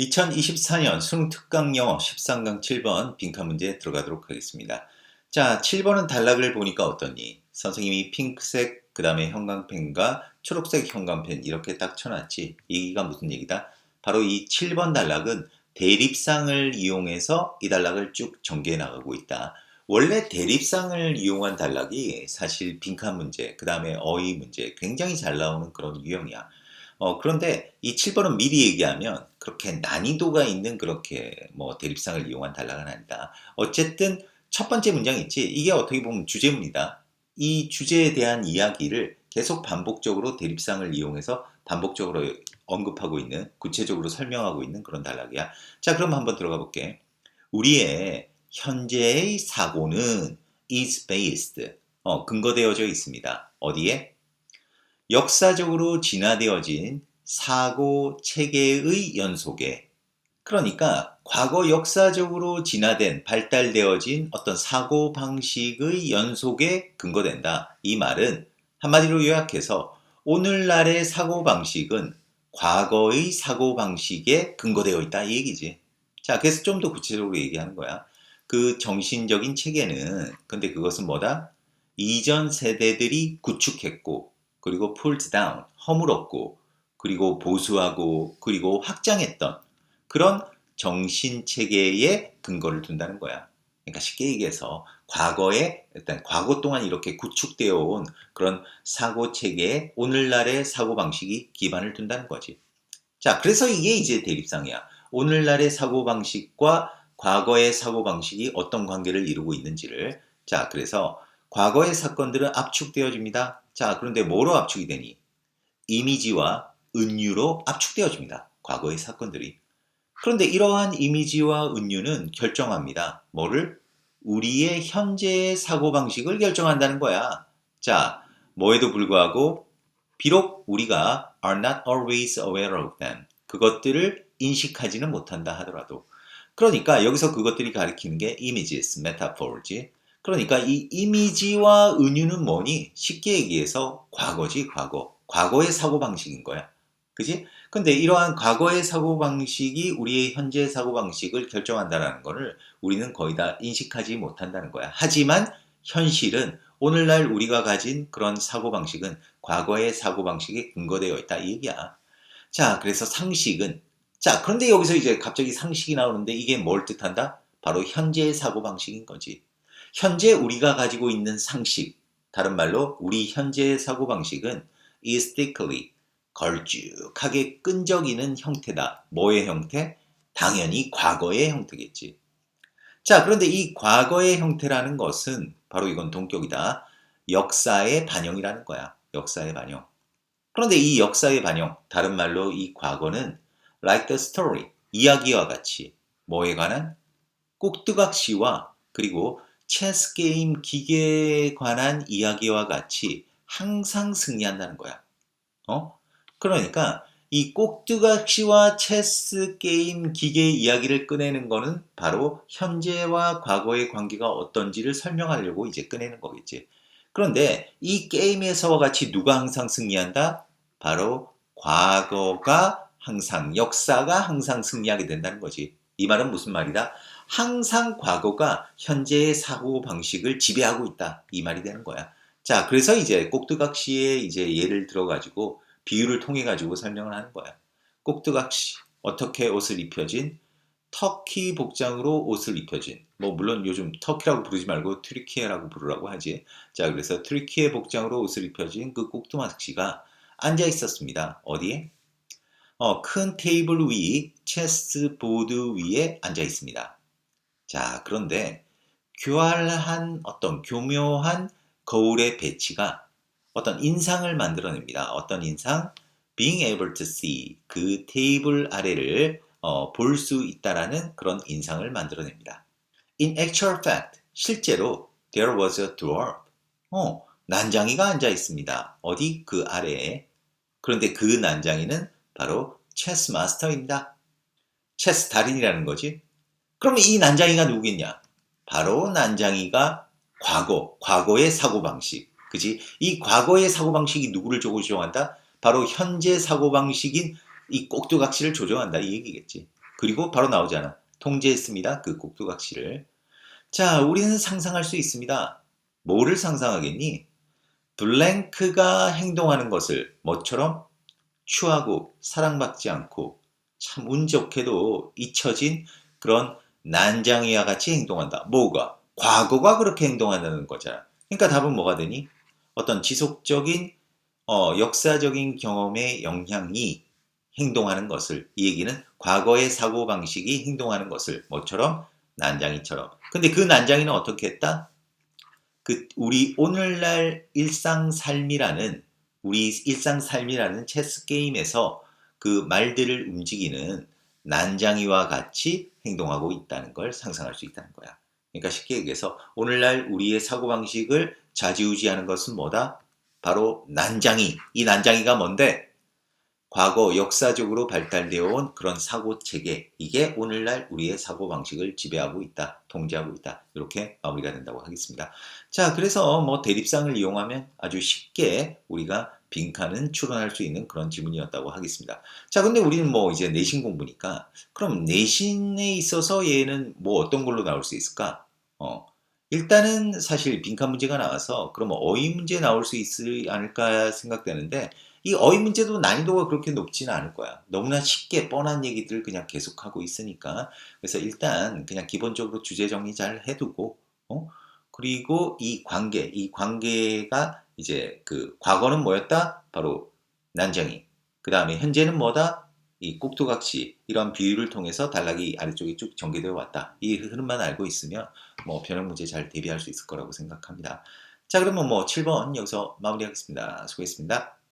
2024년 수능 특강 영어 13강 7번 빈칸 문제 들어가도록 하겠습니다. 자, 7번은 단락을 보니까 어떠니? 선생님이 핑크색, 그 다음에 형광펜과 초록색 형광펜 이렇게 딱 쳐놨지. 얘기가 무슨 얘기다? 바로 이 7번 단락은 대립상을 이용해서 이 단락을 쭉 전개해 나가고 있다. 원래 대립상을 이용한 단락이 사실 빈칸 문제, 그 다음에 어휘 문제 굉장히 잘 나오는 그런 유형이야. 어, 그런데 이 7번은 미리 얘기하면 그렇게 난이도가 있는 그렇게 뭐 대립상을 이용한 단락은 아니다. 어쨌든 첫 번째 문장 있지. 이게 어떻게 보면 주제문이다. 이 주제에 대한 이야기를 계속 반복적으로 대립상을 이용해서 반복적으로 언급하고 있는 구체적으로 설명하고 있는 그런 단락이야. 자, 그럼 한번 들어가 볼게. 우리의 현재의 사고는 is based. 어, 근거되어져 있습니다. 어디에? 역사적으로 진화되어진 사고 체계의 연속에 그러니까 과거 역사적으로 진화된 발달되어진 어떤 사고 방식의 연속에 근거된다. 이 말은 한마디로 요약해서 오늘날의 사고 방식은 과거의 사고 방식에 근거되어 있다 이 얘기지. 자, 그래서 좀 더 구체적으로 얘기하는 거야. 그 정신적인 체계는 근데 그것은 뭐다? 이전 세대들이 구축했고 그리고 pulled down, 허물었고, 그리고 보수하고, 그리고 확장했던 그런 정신 체계에 근거를 둔다는 거야. 그러니까 쉽게 얘기해서 과거에 일단 과거 동안 이렇게 구축되어 온 그런 사고 체계에 오늘날의 사고 방식이 기반을 둔다는 거지. 자, 그래서 이게 이제 대립상이야. 오늘날의 사고 방식과 과거의 사고 방식이 어떤 관계를 이루고 있는지를 자, 그래서 과거의 사건들은 압축되어집니다. 자, 그런데 뭐로 압축이 되니? 이미지와 은유로 압축되어집니다. 과거의 사건들이. 그런데 이러한 이미지와 은유는 결정합니다. 뭐를? 우리의 현재의 사고방식을 결정한다는 거야. 자, 뭐에도 불구하고 비록 우리가 are not always aware of them. 그것들을 인식하지는 못한다 하더라도. 그러니까 여기서 그것들이 가리키는 게 images, metaphors. 그러니까 이 이미지와 은유는 뭐니? 쉽게 얘기해서 과거지, 과거. 과거의 사고방식인 거야. 그지? 근데 이러한 과거의 사고방식이 우리의 현재 사고방식을 결정한다는 것을 우리는 거의 다 인식하지 못한다는 거야. 하지만 현실은 오늘날 우리가 가진 그런 사고방식은 과거의 사고방식에 근거되어 있다. 이 얘기야. 자, 그래서 상식은 자, 그런데 여기서 이제 갑자기 상식이 나오는데 이게 뭘 뜻한다? 바로 현재의 사고방식인 거지. 현재 우리가 가지고 있는 상식, 다른 말로 우리 현재의 사고방식은 aesthetically 걸쭉하게 끈적이는 형태다. 뭐의 형태? 당연히 과거의 형태겠지. 자, 그런데 이 과거의 형태라는 것은 바로 이건 동격이다. 역사의 반영이라는 거야. 역사의 반영. 그런데 이 역사의 반영, 다른 말로 이 과거는 like the story, 이야기와 같이 뭐에 관한? 꼭두각시와 그리고 체스 게임 기계에 관한 이야기와 같이 항상 승리한다는 거야. 어? 그러니까 이 꼭두각시와 체스 게임 기계 이야기를 꺼내는 거는 바로 현재와 과거의 관계가 어떤지를 설명하려고 이제 꺼내는 거겠지. 그런데 이 게임에서와 같이 누가 항상 승리한다? 바로 과거가 항상, 역사가 항상 승리하게 된다는 거지. 이 말은 무슨 말이다? 항상 과거가 현재의 사고 방식을 지배하고 있다. 이 말이 되는 거야. 자, 그래서 이제 꼭두각시의 이제 예를 들어가지고 비유를 통해 가지고 설명을 하는 거야. 꼭두각시 어떻게 옷을 입혀진 터키 복장으로 옷을 입혀진 뭐 물론 요즘 터키라고 부르지 말고 트리키에라고 부르라고 하지. 자, 그래서 트리키에 복장으로 옷을 입혀진 그 꼭두각시가 앉아 있었습니다. 어디에? 어, 큰 테이블 위 체스 보드 위에 앉아 있습니다. 자, 그런데 교활한 어떤 교묘한 거울의 배치가 어떤 인상을 만들어냅니다. 어떤 인상? being able to see 그 테이블 아래를 어, 볼 수 있다라는 그런 인상을 만들어냅니다. In actual fact, 실제로 there was a dwarf. 어, 난장이가 앉아 있습니다. 어디? 그 아래에. 그런데 그 난장이는 바로 체스 마스터입니다. 체스 달인이라는 거지. 그러면 이 난장이가 누구겠냐? 바로 난장이가 과거, 과거의 사고방식. 그지? 이 과거의 사고방식이 누구를 조종한다? 바로 현재 사고방식인 이 꼭두각시를 조종한다. 이 얘기겠지. 그리고 바로 나오잖아. 통제했습니다. 그 꼭두각시를. 자, 우리는 상상할 수 있습니다. 뭐를 상상하겠니? 블랭크가 행동하는 것을 뭐처럼 추하고 사랑받지 않고 참 운 좋게도 잊혀진 그런 난장이와 같이 행동한다. 뭐가? 과거가 그렇게 행동한다는 거잖아. 그러니까 답은 뭐가 되니? 어떤 지속적인 어, 역사적인 경험의 영향이 행동하는 것을 이 얘기는 과거의 사고 방식이 행동하는 것을 뭐처럼 난장이처럼. 근데 그 난장이는 어떻게 했다? 그 우리 오늘날 일상 삶이라는 우리 일상 삶이라는 체스 게임에서 그 말들을 움직이는 난장이와 같이 행동하고 있다는 걸 상상할 수 있다는 거야. 그러니까 쉽게 얘기해서 오늘날 우리의 사고방식을 좌지우지하는 것은 뭐다? 바로 난장이. 이 난장이가 뭔데? 과거 역사적으로 발달되어 온 그런 사고 체계. 이게 오늘날 우리의 사고 방식을 지배하고 있다. 통제하고 있다. 이렇게 마무리가 된다고 하겠습니다. 자, 그래서 뭐 대립상을 이용하면 아주 쉽게 우리가 빈칸은 추론할 수 있는 그런 지문이었다고 하겠습니다. 자, 근데 우리는 뭐 이제 내신 공부니까 그럼 내신에 있어서 얘는 뭐 어떤 걸로 나올 수 있을까? 어, 일단은 사실 빈칸 문제가 나와서 그럼 어휘 문제 나올 수 있지 않을까 생각되는데 이 어휘 문제도 난이도가 그렇게 높지는 않을 거야. 너무나 쉽게 뻔한 얘기들을 그냥 계속하고 있으니까. 그래서 일단 그냥 기본적으로 주제 정리 잘 해두고, 어? 그리고 이 관계, 이 관계가 이제 그 과거는 뭐였다? 바로 난장이. 그 다음에 현재는 뭐다? 이 꼭두각시 이런 비율을 통해서 단락이 아래쪽에 쭉 전개되어 왔다. 이 흐름만 알고 있으면 뭐 변형 문제 잘 대비할 수 있을 거라고 생각합니다. 자 그러면 뭐 7번 여기서 마무리하겠습니다. 수고했습니다.